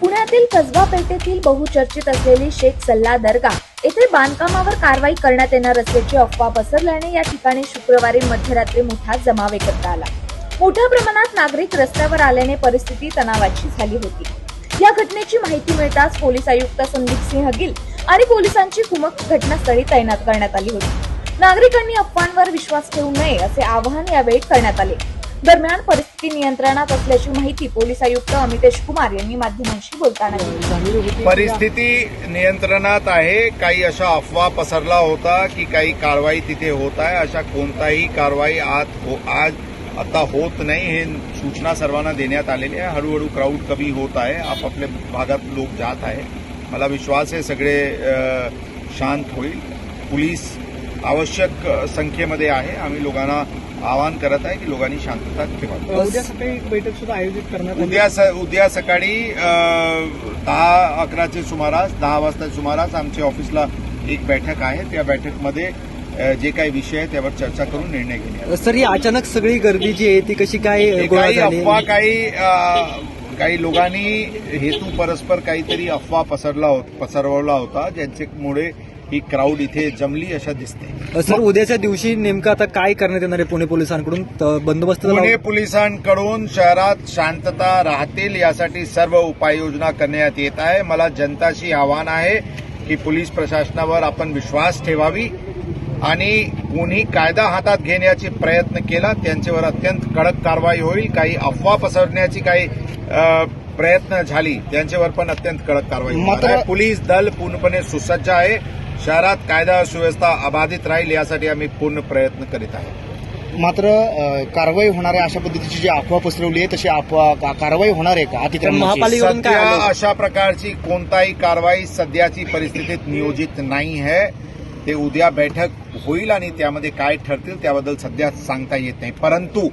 पुण्यातील कसबा पेठेतील बहुचर्चित असलेली शेख सल्ला दर्गा येथे बांधकामावर कारवाई करण्यात येणार असल्याची अफवा पसरल्याने या ठिकाणी शुक्रवारी मध्यरात्री मोठा जमाव एकत्र आला. मोठ्या प्रमाणात नागरिक रस्त्यावर आल्याने परिस्थिती तणावाची झाली होती. या घटनेची माहिती मिळताच पोलीस आयुक्त संदीप सिंह गिल आणि पोलिसांची कुमक घटनास्थळी तैनात करण्यात आली होती. नागरिकांनी अफवांवर विश्वास ठेवू नये असे आवाहन यावेळी करण्यात आले. दरम्यान परिस्थिती नियंत्रणात असल्याची माहिती पोलीस आयुक्त अमितेश कुमार यांनी माध्यमांशी बोलताना दिली. परिस्थिती नियंत्रणात आहे. काही अशा अफवा पसरला होता की काही कारवाई तिथे होत आहे. अशा कोणताही कारवाई आज हो- आज आता होत नाही. हे सूचना सर्वांना देण्यात आलेली आहे. हळूहळू क्राऊड कमी होत आहे. आपापल्या भागात लोक जात आहे मला विश्वास आहे सगळे शांत होईल. पोलीस आवश्यक संख्येमध्ये आहे. आम्ही लोकांना आवाहन करत आहे की लोकांनी शांतता ठेवावी उद्या सकाळी बैठक सुद्धा आयोजित आली. उद्या स- उद्या सकाळी दहा अकराचे सुमारास दहा वाजता सुमारास आमच्या ऑफिसला एक बैठक आहे. त्या बैठकमध्ये जे काही विषय आहे त्यावर चर्चा करून निर्णय घेण्यात सर ही अचानक सगळी गर्दी जी आहे ती कशी काय काही अफवा काही काही लोकांनी हेतू परस्पर काहीतरी अफवा पसरला होत पसरवला होता ज्यांच्यामुळे ही क्राऊड इथे जमली अशा दिसते. सर उद्याच्या दिवशी नेमकं आता काय करण्यात येणार आहे पुणे पोलिसांकडून? बंदोबस्त पुणे पोलिसांकडून शहरात शांतता राहतील यासाठी सर्व उपाययोजना करण्यात येत आहे. मला जनताशी आव्हान आहे की पोलीस प्रशासनावर आपण विश्वास ठेवावी आणि कोणी कायदा हातात घेण्याचे प्रयत्न केला त्यांच्यावर अत्यंत कडक कारवाई होईल. काही अफवा पसरण्याची काही प्रयत्न झाली त्यांच्यावर पण अत्यंत कडक कारवाई. पोलीस दल पूर्णपणे सुसज्ज आहे. शहरात कायदा सुव्यवस्था अबाधित राहील यासाठी आम्ही पूर्ण प्रयत्न करीत आहोत. मात्र कारवाई होणार आहे अशा पद्धतीची जी अफवा पसरवली आहे तशी अफवा का- कारवाई होणार आहे का? आलं? अशा प्रकारची कोणताही कारवाई सध्याची परिस्थितीत नियोजित नाही आहे. ते उद्या बैठक होईल आणि त्यामध्ये काय ठरतील त्याबद्दल सध्या सांगता येत नाही. परंतु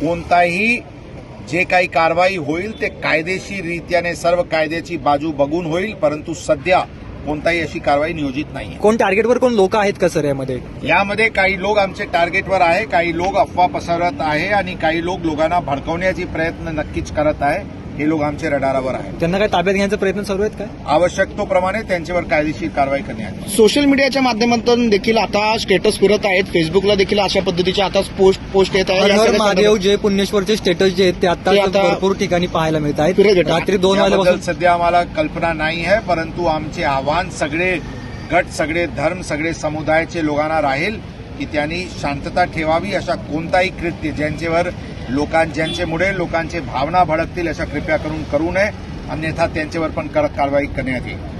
कोणताही जे काही कारवाई होईल ते कायदेशीररित्याने सर्व कायद्याची बाजू बघून होईल परंतु सध्या कोणताही अशी कारवाई नियोजित नाही कोण टार्गेटवर कोण लोक आहेत का सर यामध्ये? यामध्ये काही लोक आमचे टार्गेटवर आहे काही लोक अफवा पसरत आहे आणि काही लोक लोकांना भडकवण्याचे प्रयत्न नक्कीच करत आहे. हे लोक आमचे रडारावर आहेत. त्यांना काय ताब्यात घेण्याचा प्रयत्न चालू आहेत काय? आवश्यकतेप्रमाणे त्यांच्यावर कायदेशीर कारवाई करण्यात. सोशल मीडियाच्या माध्यमातून देखील आता स्टेटस फिरत आहेत. फेसबुकला देखील अशा पद्धतीचे आता पोस्ट पोस्ट येत आहे या हर सगळ्या महादेव जय पुण्येश्वरचे स्टेटस जे आहेत ते आता ते आता भरपूर ठिकाणी पाहायला मिळत आहेत. रात्री दोन वाजल्यापासून सध्या आम्हाला कल्पना नाही आहे परंतु आमचे आव्हान सगळे गट सगळे धर्म सगळे समुदायाचे लोकांना राहील की त्यांनी शांतता ठेवावी अशा कोणताही कृत्य ज्यांच्यावर लोकां ज्यांच्यामुळे लोकांचे भावना भडकतील अशा कृपया करून करू नये. अन्यथा त्यांच्यावर पण कडक कारवाई करण्यात येईल.